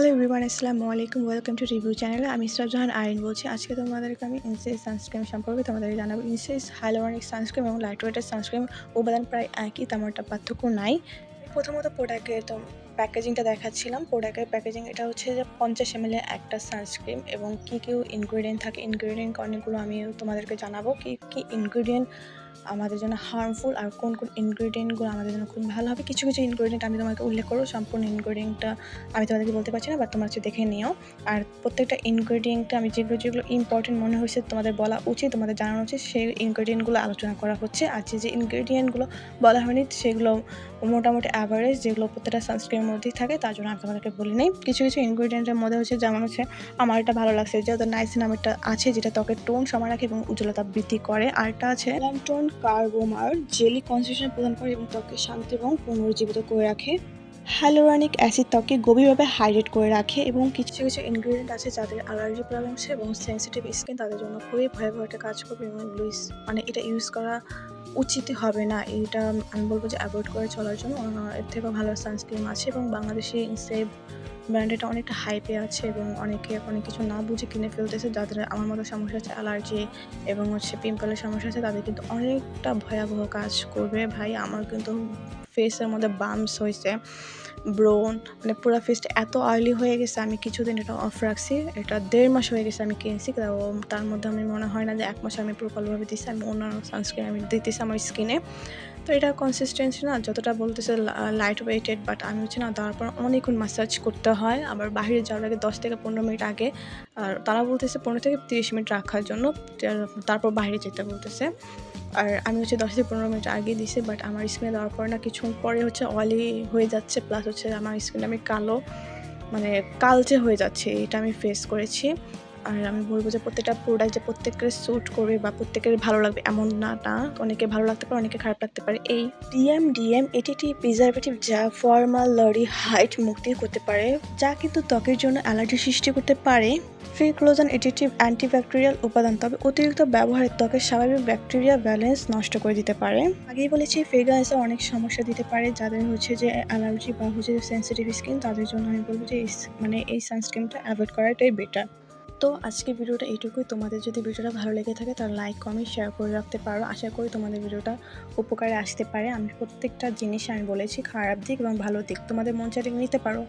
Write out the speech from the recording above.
Hello everyone আসসালামু আলাইকুম welcome to review চ্যানেলে আমি ইসরাফ জাহান আইন বলছি। আজকে তোমাদেরকে আমি ইনসেস সানস্ক্রিম সম্পর্কে তোমাদেরকে জানাব। ইনসেস হাইলোরনিক সানস্ক্রিম এবং লাইট ওয়েটের সানস্ক্রিম উপাদান প্রায় একই, তেমন একটা পার্থক্য নাই। প্রথমত প্রোডাক্টের তো প্যাকেজিংটা দেখাচ্ছিলাম, প্রোডাক্টের প্যাকেজিং, এটা হচ্ছে যে পঞ্চাশ এম একটা সানস্ক্রিন এবং কী কী ইনগ্রিডিয়েন্ট থাকে, ইনগ্রিডিয়েন্ট অনেকগুলো আমি তোমাদেরকে জানাব, কী কী ইনগ্রিডিয়েন্ট আমাদের জন্য হার্মফুল আর কোন কোন ইনগ্রিডিয়েন্টগুলো আমাদের জন্য খুব ভালো হবে, কিছু কিছু ইনগ্রিডিয়েন্ট আমি তোমাকে উল্লেখ করব, সম্পূর্ণ ইনগ্রিডিয়েন্টটা আমি তোমাদেরকে বলতে পারছি না বাট তোমরা হচ্ছে দেখে নিও। আর প্রত্যেকটা ইনগ্রিডিয়েন্টটা আমি যেগুলো যেগুলো ইম্পর্টেন্ট মনে হয়েছে তোমাদের বলা উচিত, তোমাদের জানানো উচিত, সেই ইনগ্রিডিয়েন্টগুলো আলোচনা করা হচ্ছে। আর যে যে ইনগ্রিডিয়েন্টগুলো বলা হয়নি, সেগুলো মোটামুটি অ্যাভারেজ যেগুলো প্রত্যেকটা সানস্ক্রিনের মধ্যেই থাকে, তার জন্য আমি তোমাদেরকে বলি নেই। কিছু কিছু ইনগ্রিডিয়েন্টের মধ্যে হচ্ছে যেমন হচ্ছে, আমার এটা ভালো লাগছে, যেহেতু নাইসিনামেরটা আছে, যেটা ত্বকের টোন সময় রাখে এবং উজ্জ্বলতা বৃদ্ধি করে। আরটা আছে টোন কার্বোমার জেলি কনসেশন প্রদান করে এবং ত্বকে শান্তি এবং পুনর্জীবিত করে রাখে। হ্যালোরানিক অ্যাসিড ত্বকে গভীরভাবে হাইড্রেট করে রাখে এবং কিছু কিছু ইনগ্রিডিয়েন্ট আছে যাদের অ্যালার্জি প্রবলেমস এবং সেন্সিটিভ স্কিন তাদের জন্য খুবই ভয়াবহ একটা কাজ করবে এবং লুইস মানে এটা ইউজ করা উচিত হবে না। এটা আমি বলব যে অ্যাভয়েড করে চলার জন্য এর থেকেও ভালো সানস্ক্রিন আছে এবং বাংলাদেশি সেভ ব্র্যান্ডটা অনেকটা হাইপে আছে এবং অনেকে অনেক কিছু না বুঝে কিনে ফেলতেছে। যাদের আমার মতো সমস্যা আছে অ্যালার্জি এবং হচ্ছে পিম্পলের সমস্যা আছে, তাদের কিন্তু অনেকটা ভয়াবহ কাজ করবে। ভাই, আমার কিন্তু ফেসের মধ্যে বামস হয়েছে ব্রোন মানে পুরো ফেসটা এত অয়েলি হয়ে গেছে, আমি কিছুদিন এটা অফ রাখছি, এটা দেড় মাস হয়ে গেছে আমি কিনছি তার মধ্যে আমি মনে হয় না যে এক মাস আমি পুরো ভালোভাবে দিচ্ছি আমি অন্যান্য সানস্ক্রিন আমি দিতেছি আমার স্কিনে তো এটা কনসিস্টেন্সি না, যতটা বলতেছে লাইট ওয়েটেড বাট আমি হচ্ছে না তারপর অনেকক্ষণ মাসাজ করতে হয়। আবার বাইরে যাওয়ার আগে দশ থেকে পনেরো মিনিট আগে, আর তারা বলতেছে পনেরো থেকে তিরিশ মিনিট রাখার জন্য তারপর বাইরে যেতে বলতেছে। আর আমি হচ্ছে দশ থেকে পনেরো মিনিট আগে দিছি বাট আমার স্কিনে দেওয়ার পর না কিছুক্ষণ পরে হচ্ছে অয়েলি হয়ে যাচ্ছে প্লাস হচ্ছে আমার স্কিনে আমি কালো মানে কালচে হয়ে যাচ্ছে, এটা আমি ফেস করেছি। আর আমি বলব যে প্রত্যেকটা প্রোডাক্ট যে প্রত্যেকের স্যুট করবে বা প্রত্যেকের ভালো লাগবে এমন না না। অনেকে ভালো লাগতে পারে, অনেকে খারাপ লাগতে পারে। এই ডিএম ডিএম এটি একটি প্রিজারভেটিভ যা ফর্মাল লরি হাইট মুক্তি করতে পারে, যা কিন্তু ত্বকের জন্য অ্যালার্জি সৃষ্টি করতে পারে। ফ্রিক্লোজান এডিটিভ অ্যান্টিব্যাকটেরিয়াল উপাদান তবে অতিরিক্ত ব্যবহারে ত্বকের স্বাভাবিক ব্যাকটেরিয়া ব্যালেন্স নষ্ট করে দিতে পারে। আগেই বলেছি ফ্রেগ্রান্সে অনেক সমস্যা দিতে পারে, যাদের হচ্ছে যে অ্যালার্জি বা হচ্ছে সেন্সিটিভ স্কিন তাদের জন্য আমি বলব যে মানে এই সানস্ক্রিনটা অ্যাভয়েড করাটাই বেটার তো আজকে ভিডিওটা এইটুকুই। তোমাদের যদি ভিডিওটা ভালো লেগে থাকে তাহলে লাইক কমেন্ট শেয়ার করে রাখতে পারো। আশা করি তোমাদের ভিডিওটা উপকারে আসতে পারে। আমি প্রত্যেকটা জিনিস আমি বলেছি, খারাপ দিক এবং ভালো দিক। তোমাদের মন চাইলে নিতে পারো।